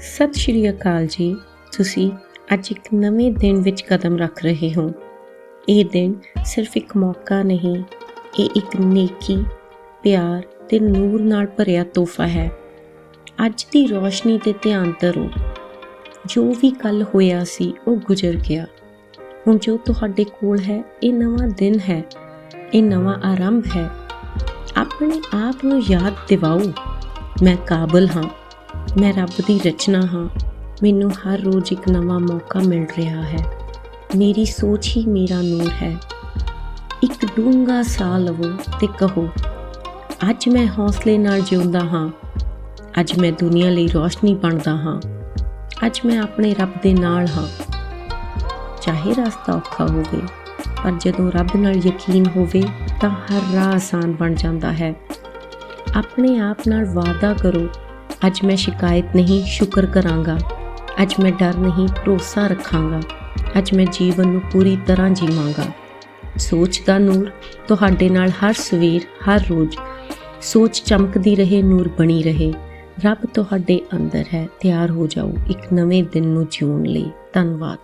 ਸਤਿ ਸ਼੍ਰੀ ਅਕਾਲ ਜੀ। ਤੁਸੀਂ ਅੱਜ ਇੱਕ ਨਵੇਂ ਦਿਨ ਵਿੱਚ ਕਦਮ ਰੱਖ ਰਹੇ ਹੋ। ਇਹ ਦਿਨ ਸਿਰਫ ਇੱਕ ਮੌਕਾ ਨਹੀਂ, ਇਹ ਇੱਕ ਨੇਕੀ, ਪਿਆਰ ਤੇ ਨੂਰ ਨਾਲ ਭਰਿਆ ਤੋਹਫਾ ਹੈ। ਅੱਜ ਦੀ ਰੋਸ਼ਨੀ ਤੇ ਧਿਆਨ ਧਰੋ। ਜੋ ਵੀ ਕੱਲ ਹੋਇਆ ਸੀ, ਉਹ ਗੁਜ਼ਰ ਗਿਆ। ਹੁਣ ਜੋ ਤੁਹਾਡੇ ਕੋਲ ਹੈ, ਇਹ ਨਵਾਂ ਦਿਨ ਹੈ। ਇਹ ਨਵਾਂ ਆਰੰਭ ਹੈ। ਆਪਣੇ ਆਪ ਨੂੰ ਯਾਦ ਦਿਵਾਓ। ਮੈਂ ਕਾਬਲ ਹਾਂ। ਮੈਂ ਰੱਬ ਦੀ ਰਚਨਾ ਹਾਂ। ਮੈਨੂੰ ਹਰ ਰੋਜ਼ ਇੱਕ ਨਵਾਂ ਮੌਕਾ ਮਿਲ ਰਿਹਾ ਹੈ। ਮੇਰੀ ਸੋਚ ਹੀ ਮੇਰਾ ਨੂਰ ਹੈ। ਇੱਕ ਡੂੰਘਾ ਸਾਹ ਲਵੋ ਤੇ ਕਹੋ, ਅੱਜ ਮੈਂ ਹੌਸਲੇ ਨਾਲ ਜਿਉਂਦਾ ਹਾਂ। ਅੱਜ ਮੈਂ ਦੁਨੀਆ ਲਈ ਰੋਸ਼ਨੀ ਬਣਦਾ ਹਾਂ। ਅੱਜ ਮੈਂ ਆਪਣੇ ਰੱਬ ਦੇ ਨਾਲ ਹਾਂ। ਚਾਹੇ ਰਸਤਾ ਔਖਾ ਹੋਵੇ, ਪਰ ਜਦੋਂ ਰੱਬ ਨਾਲ ਯਕੀਨ ਹੋਵੇ ਤਾਂ ਹਰ ਰਾਹ ਆਸਾਨ ਬਣ ਜਾਂਦਾ ਹੈ। ਆਪਣੇ ਆਪ ਨਾਲ ਵਾਅਦਾ ਕਰੋ ਅੱਜ ਮੈਂ ਸ਼ਿਕਾਇਤ ਨਹੀਂ, ਸ਼ੁਕਰ ਕਰਾਂਗਾ। ਅੱਜ ਮੈਂ ਡਰ ਨਹੀਂ, ਭਰੋਸਾ ਰੱਖਾਂਗਾ। ਅੱਜ ਮੈਂ ਜੀਵਨ ਨੂੰ ਪੂਰੀ ਤਰ੍ਹਾਂ ਜੀਵਾਂਗਾ। ਸੋਚ ਦਾ ਨੂਰ, ਤੁਹਾਡੇ ਨਾਲ ਹਰ ਸਵੇਰ, ਹਰ ਰੋਜ਼ ਸੋਚ ਚਮਕਦੀ ਰਹੇ, ਨੂਰ ਬਣੀ ਰਹੇ। ਰੱਬ ਤੁਹਾਡੇ ਅੰਦਰ ਹੈ, ਤਿਆਰ ਹੋ ਜਾਓ, ਇੱਕ ਨਵੇਂ ਦਿਨ ਨੂੰ ਜਿਉਣ ਲਈ। ਧੰਨਵਾਦ।